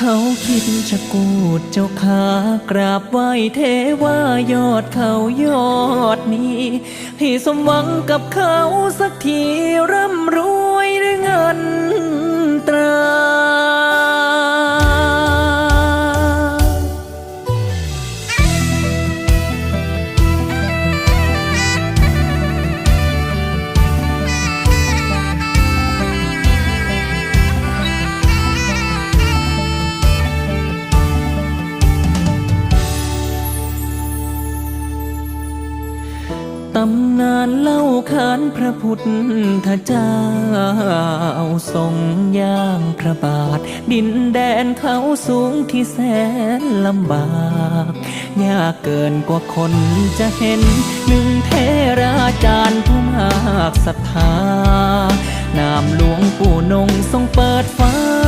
เขาคิดจะกูดเจ้าขากราบไหว้เทวายอดเขายอดนี้ ให้สมหวังกับเขาสักทีร่ำ ตำนานเล่าขานพระพุทธเจ้าทรงย่างพระบาท ดินแดนเขาสูงที่แสนลำบากยากเกินกว่าคนจะเห็น หนึ่งเทราจารย์ผู้มากศรัทธานามหลวงปู่นงทรงเปิดฟ้า